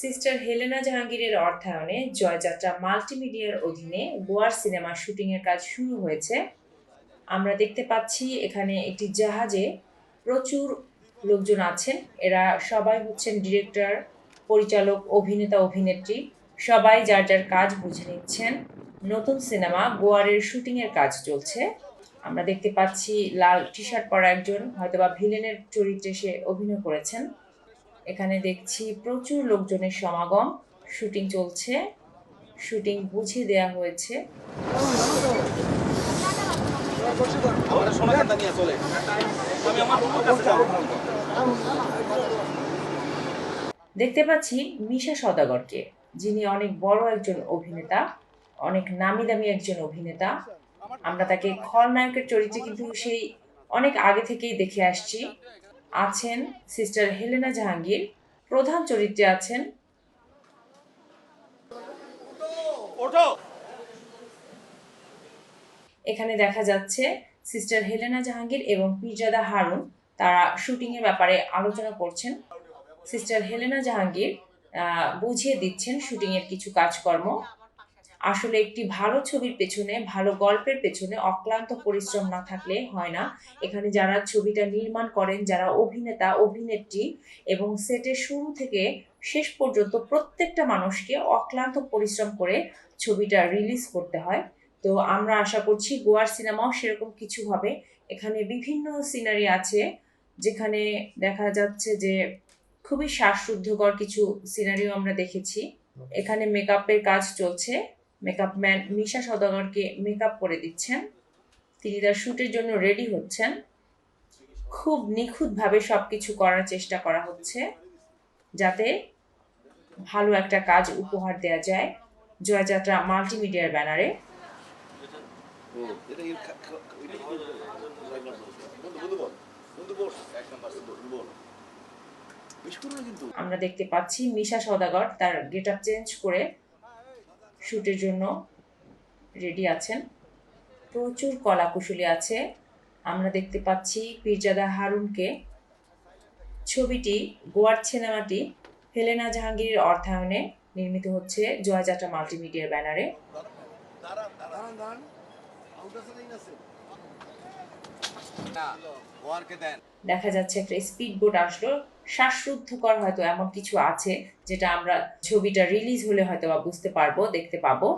Sister Helena জাহাঙ্গীরের অর্থায়নে জয়যাত্রা মাল্টিমিডিয়ার অধীনে গোয়ার সিনেমার শুটিংয়ের কাজ শুরু হয়েছে। আমরা দেখতে পাচ্ছি এখানে একটি জাহাজে প্রচুর লোকজন আছেন। এরা সবাই হচ্ছেন ডিরেক্টর, পরিচালক, অভিনেতা, অভিনেত্রী। সবাই যার যার কাজ বুঝে নিচ্ছেন। নতুন সিনেমা গোয়ারের শুটিংয়ের কাজ চলছে। আমরা দেখতে পাচ্ছি লাল টি শার্ট পরা একজন, হয়তোবা ভিলেনের চরিত্রে সে অভিনয় করেছেন। এখানে দেখছি প্রচুর লোকজনের সমাগম। শুটিং চলছে। শুটিং বুঝিয়ে দেয়া হয়েছে। দেখতে পাচ্ছি মিশা সদাগরকে যিনি অনেক বড় একজন অভিনেতা, অনেক নামি দামি একজন অভিনেতা। আমরা তাকে খলনায়কের চরিত্রে কিন্তু সেই অনেক আগে থেকেই দেখে আসছি। আছেন সিস্টার হেলেনা জাহাঙ্গীর। প্রধান চরিত্রে আছেন এখানে দেখা যাচ্ছে সিস্টার হেলেনা জাহাঙ্গীর এবং পীরজাদা হারুন। তারা শুটিং এর ব্যাপারে আলোচনা করছেন। সিস্টার হেলেনা জাহাঙ্গীর আহ, বুঝিয়ে দিচ্ছেন শুটিংয়ের কিছু কাজকর্ম। আসলে একটি ভালো ছবির পেছনে ভালো গল্পের পেছনে অক্লান্ত পরিশ্রম না থাকলে হয় না। এখানে যারা ছবিটা নির্মাণ করেন যারা অভিনেতা অভিনেত্রী এবং সেটের শুরু থেকে শেষ পর্যন্ত প্রত্যেকটা মানুষকে অক্লান্ত পরিশ্রম করে ছবিটা রিলিজ করতে হয়। তো আমরা আশা করছি গোয়ার সিনেমাও সেরকম কিছু হবে। এখানে বিভিন্ন সিনারি আছে যেখানে দেখা যাচ্ছে যে খুবই শ্বাসরুদ্ধকর কিছু সিনারিও আমরা দেখেছি। এখানে মেকআপের কাজ চলছে। মেকআপ ম্যান মিশা সদাগরকে মেকআপ করে দিচ্ছেন। তিনি তার শ্যুটের জন্য রেডি হচ্ছেন। খুব নিখুঁতভাবে সব কিছু করার চেষ্টা করা হচ্ছে, যাতে ভালো একটা কাজ উপহার দেওয়া যায় জয়যাত্রা মাল্টিমিডিয়ার ব্যানারে। আমরা দেখতে পাচ্ছি মিশা সদাগর তার গেট আপ চেঞ্জ করে শ্যুটের জন্য রেডি আছেন। প্রচুর কলাকুশলী আছে। আমরা দেখতে পাচ্ছি পীরজাদা হারুনকে। ছবিটি গোয়ার সিনেমাটি হেলেনা জাহাঙ্গীরের অর্থায়নে নির্মিত হচ্ছে জয়যাত্রা মাল্টিমিডিয়ার ব্যানারে। দেখা যাচ্ছে একটা স্পিড বোট আসলো। শ্বাসরুদ্ধকর হয়তো এমন কিছু আছে যেটা আমরা ছবিটা রিলিজ হলে হয়তো বা বুঝতে পারব, দেখতে পাবো।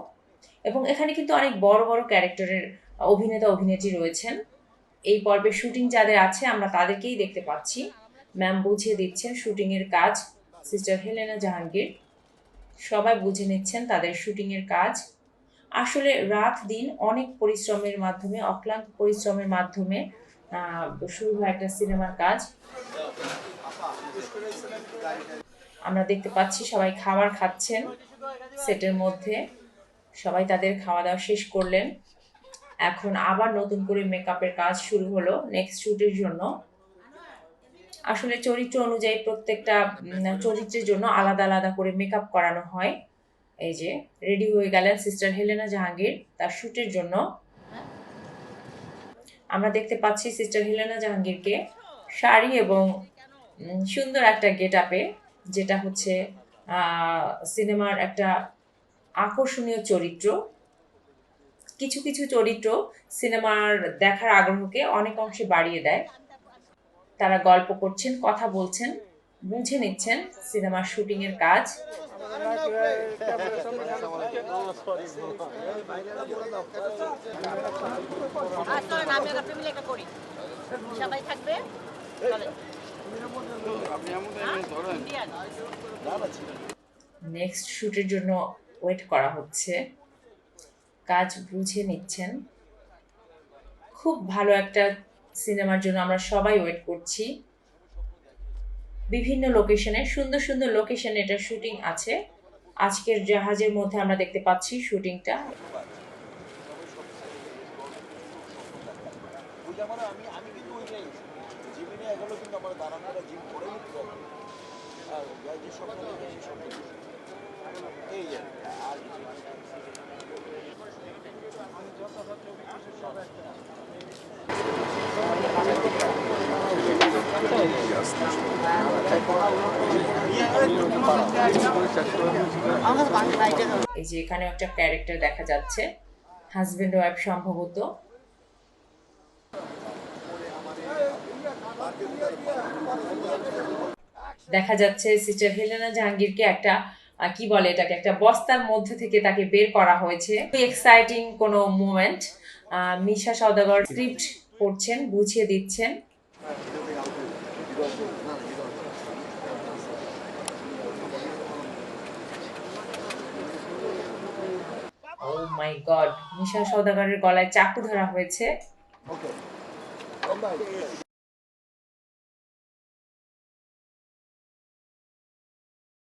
এবং এখানে কিন্তু অনেক বড় বড় ক্যারেক্টারের অভিনেতা, অভিনেত্রী রয়েছেন। এই পর্বে শুটিং যাদের আছে, আমরা তাদেরকেই দেখতে পাচ্ছি। ম্যাম বুঝিয়ে দিচ্ছেন শুটিংয়ের কাজ। সিস্টার হেলেনা জাহাঙ্গীর সবাই বুঝে নিচ্ছেন তাদের শুটিংয়ের কাজ। আসলে রাত দিন অনেক পরিশ্রমের মাধ্যমে, অক্লান্ত পরিশ্রমের মাধ্যমে শুরু হয় একটা সিনেমার কাজ। আমরা দেখতে পাচ্ছি সবাই খাবার খাচ্ছেন। সেটের মধ্যে সবাই তাদের খাওয়া দাওয়া শেষ করলেন। এখন আবার নতুন করে মেকআপের কাজ শুরু হলো নেক্সট শ্যুটের জন্য। আসলে চরিত্র অনুযায়ী প্রত্যেকটা চরিত্রের জন্য আলাদা আলাদা করে মেকআপ করানো হয়। এই যে, রেডি হয়ে গেলেন সিস্টার হেলেনা জাহাঙ্গীর তার শ্যুটের জন্য। আমরা দেখতে পাচ্ছি সিস্টার হেলেনা জাহাঙ্গীরকে শাড়ি এবং সুন্দর একটা গেট আপে যেটা হচ্ছে সিনেমার একটা আকর্ষণীয় চরিত্র। কিছু কিছু চরিত্র সিনেমার দেখার আগ্রহকে অনেক অংশে বাড়িয়ে দেয়। তারা গল্প করছেন, কথা বলছেন, বুঝে নিচ্ছেন সিনেমার কাজ। মিলে একটা করি। সবাই থাকবে নেক্সট শ্যুটের জন্য ওয়েট করা হচ্ছে। কাজ বুঝে নিচ্ছেন। খুব ভালো একটা সিনেমার জন্য আমরা সবাই ওয়েট করছি। বিভিন্ন লোকেশনে সুন্দর সুন্দর লোকেশনে এটা শুটিং আছে। আজকের জাহাজের মধ্যে আমরা দেখতে পাচ্ছি শুটিংটা আমি আমি কিন্তু ওই যে জিমে নিয়ে দাঁড়ানোটা জিম করেই নিতে আর যাই যে স্বপ্ন এই আর এই যে এখানে একটা ক্যারেক্টার দেখা যাচ্ছে। হাজবেন্ড ওয়াইফ সম্ভবত। দেখা যাচ্ছে সিস্টার হেলেনা জাহাঙ্গীরকে একটা কি বলে এটাকে, একটা বস্তার মধ্যে থেকে তাকে বের করা হয়েছে। এক্সাইটিং কোনো মুমেন্ট মিশা সওদাগর স্ক্রিপ্ট পড়ছেন, বুঝিয়ে দিচ্ছেন। মাই গড মিশা সওদাগরের গলায় চাকু ধরা হয়েছে।